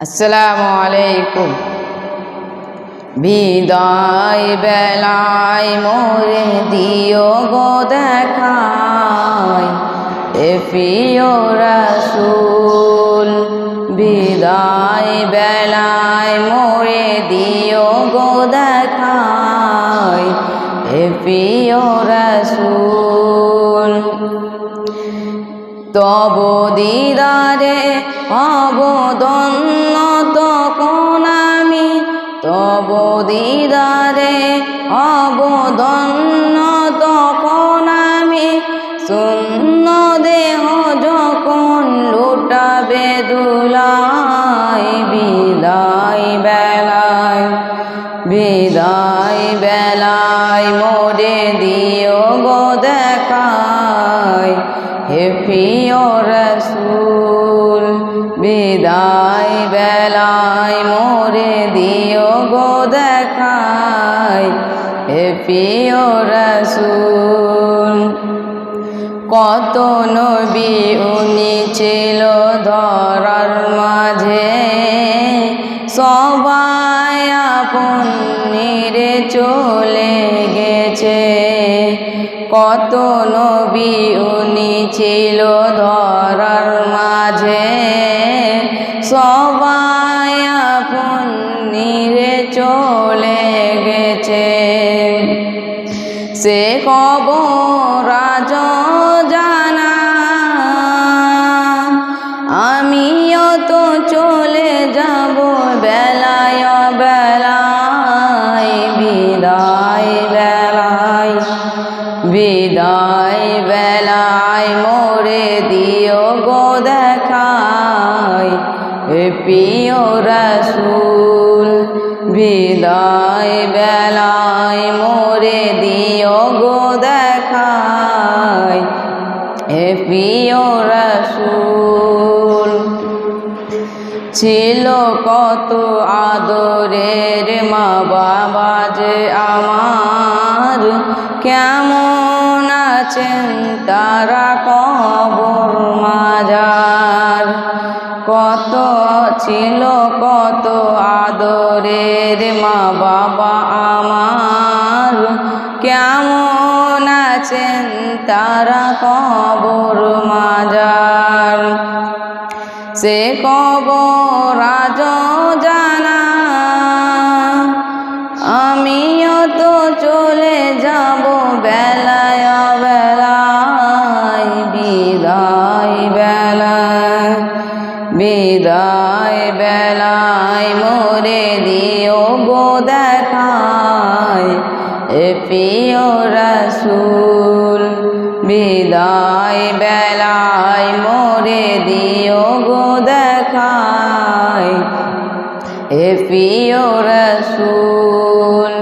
আসসালামু আলাইকুম। বিদায় বেলায় মোরে দিও গো দেখায়, এ প্রিয় রাসূল। বিদায় বেলায় মোরে দিও গো দেখায়, এ প্রিয় রাসূল। তব দিদারে আমি তব দিদারে অবদন্ন তখন আমি শূন্য দেহ যখন লুটাবে দুলাই বিদায় বেলায় বিদায় বেলায় মোরে দিও গো দেখায়, হে প্রিয় রসুল, বিদায় মোরে দিও গো দেখায় হে প্রিয় রসুল। কত নবী উনি ছিল ধরার মাঝে, সবাই আপন নিরে চলে গেছে। কত নবী উনি ছিল ধরার মাঝে গেছে। সে কবর রাজ জানা। আমিও তো চলে যাব বেলায় বেলায়, বিদায় বেলায় বিদায় বেলায় মোরে দিও গো দেখায় প্রিয় রসুল, বিদায় বেলায় মোরে দিও গো দেখায় এ প্রিয় রসুল। ছিল কত আদরের মা বাবা যে আমার। কেমন আছেন তারা কবর মাজার। কত ছিল কত আদরের মা বাবা কেমন আছেন তারা কবর মাজার? সে কবর আজ জানা। আমিও তো চলে যাব বেলায় বেলায়, বিদায় বেলায় বিদায় বেলায়। মোরে দিও গো দেখায় এ প্রিয় রসুল বিদায় বেলায় মোরে দিও গো দেখায়। এ প্রিয় রসুল